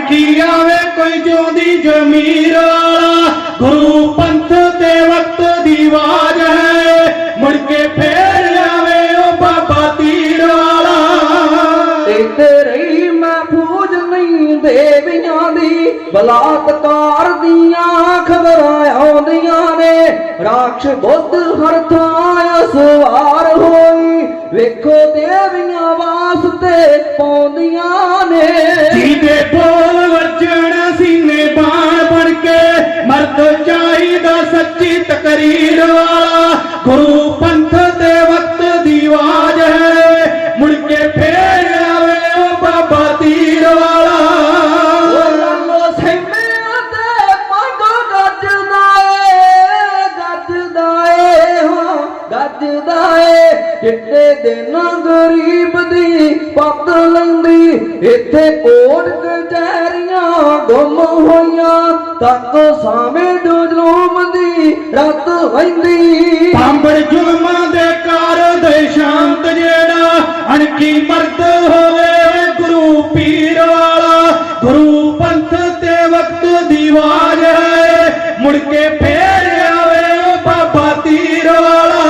ਅਣਖੀ ਆਵੇ ਕੋਈ ਜਿਉਂਦੀ ਜ਼ਮੀਰ ਵਾਲਾ। ਗੁਰੂ ਪੰਥ ਤੇ ਵਕਤ ਦੀ ਆਵਾਜ਼ ਹੈ। ਮੁੜ ਕੇ ਫੇਰ ਆਵੇ ਉਹ ਬਾਬਾ ਤੀਰ ਵਾਲਾ। ਤੇ ਤੇਰੀ ਮਹਿਫੂਜ਼ ਨਹੀਂ ਦੇਵੀਆਂ ਦੀ। ਬਲਾਤਕਾਰ ਦੀਆਂ ਖਬਰਾਂ ਆਉਂਦੀਆਂ ਨੇ। ਰਾਖਸ਼ ਬੁੱਧ ਹਰ ਥਾਂ ਸਵਾਰ ਹੋਈ। ਵੇਖੋ ਦੇਵੀਆਂ ਵਾਸਤੇ ਪਾਉਂਦੀਆਂ ਨੇ। ਜਿਹਦੇ ਬੋਲ ਸੱਚੀ ਤਕਰੀਰ ਵਾਲਾ ਗੁਰੂ ਪੰਥ ਦੇ ਵਕਤ ਦੀ ਆਵਾਜ਼ ਹੈ। ਮੁੜ ਕੇ ਫੇਰ ਆਵੇ ਉਹ ਬਾਬਾ ਤੀਰ ਵਾਲਾ। ਲਾਲੋ ਦਿਨ ਗਰੀਬ ਦੀ ਪੱਤ ਲੈਂਦੀ ਇੱਥੇ ਕੋਟ ਕਚਹਿਰੀਆਂ ਗੁੰਮ ਹੋਈਆਂ। ਤੱਕ ਸਾਵੇਂ ਰੱਤ ਵੰਦੀ। ਪਾਂਬੜ ਜ਼ੁਲਮਾਂ ਦੇ ਕਾਰ ਦੇ ਸ਼ਾਂਤ ਜਿਹੜਾ ਅਣਖੀ ਮਰਦ ਹੋਵੇ ਗੁਰੂ ਪੀਰ ਵਾਲਾ। ਗੁਰੂ ਪੰਥ ਤੇ ਵਕਤ ਦੀ ਆਵਾਜ਼ ਹੈ ਮੁੜ ਕੇ ਫੇਰ ਆਵੇ ਉਹ ਬਾਬਾ ਤੀਰ ਵਾਲਾ।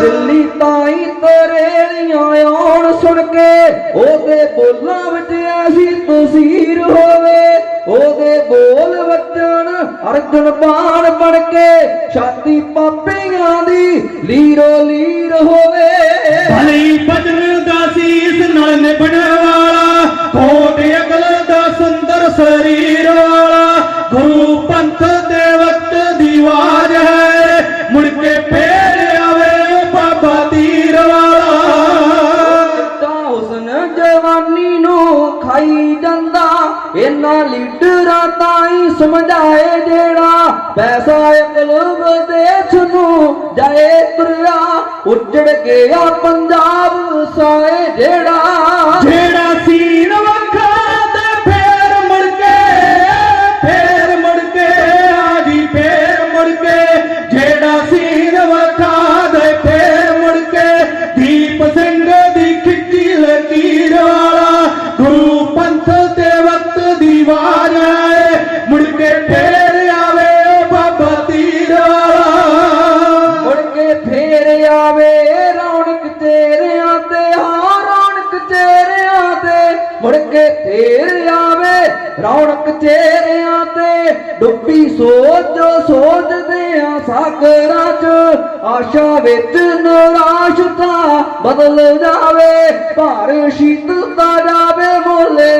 ਦਿੱਲੀ ਤਾਈ ਤਰੇੜੀਆਂ ਆਉਣ ਸੁਣ ਕੇ ਉਹਦੇ ਬੋਲਾਂ ਵਿੱਚ ਐਸੀ ਤਸਵੀਰ ਹੋਵੇ। ਕੇ ਛਾਤੀ ਪਾਪੀਆਂ ਦੀ ਲੀਰੋ ਲੀਰ ਹੋਵੇ। ਭਲੀ ਬਦਨ ਦਾ ਸੀਸ ਨਾਲ ਨਿਭਣ ਵਾਲਾ ਕੋਟ ਅਗਲ ਦਾ ਸੁੰਦਰ ਸਰੀਰ ਵਾਲਾ। ਗੁਰੂ ਪੰਥ ਦੇ ਵਕਤ ਦੀ ਆਵਾਜ਼ ਹੈ ਮੁੜ ਕੇ ਫੇਰ ਆਵੇ ਬਾਬਾ ਤੀਰ ਵਾਲਾ। ਤਾਂ ਹੁਸਨ ਜਵਾਨੀ ਇਹਨਾਂ ਲੀਡਰਾਂ ਤਾਈ ਸਮਝਾਏ ਜਿਹੜਾ ਪੈਸਾ ਕਲਬ ਦੇਸ਼ ਨੂੰ ਜਾਏ ਤੁਰਿਆ ਉੱਜੜ ਗਿਆ ਪੰਜਾਬ ਸਾਏ ਜਿਹੜਾ ਕੇ ਫੇਰ ਆਵੇ ਉਹ ਬਾਬਾ ਤੀਰ ਵਾਲਾ। ਮੁੜ ਕੇ ਫੇਰ ਆਵੇ ਰੌਣਕ ਚਿਹਰਿਆਂ ਤੇ, ਹਾਂ ਰੌਣਕ ਚਿਹਰਿਆਂ ਤੇ। ਮੁੜ ਕੇ ਫੇਰ ਆਵੇ ਰੌਣਕ ਚਿਹਰਿਆਂ ਤੇ। ਡੁੱਬੀ ਸੋਚ, ਸੋਚਦੇ ਆ ਸਾਗਰਾਂ 'ਚ। ਆਸ਼ਾ ਵਿੱਚ ਨਿਰਾਸ਼ਤਾ ਬਦਲ ਜਾਵੇ, ਭਾਰ ਸ਼ੀਤਲਤਾ ਜਾਵੇ ਮੋਲੇ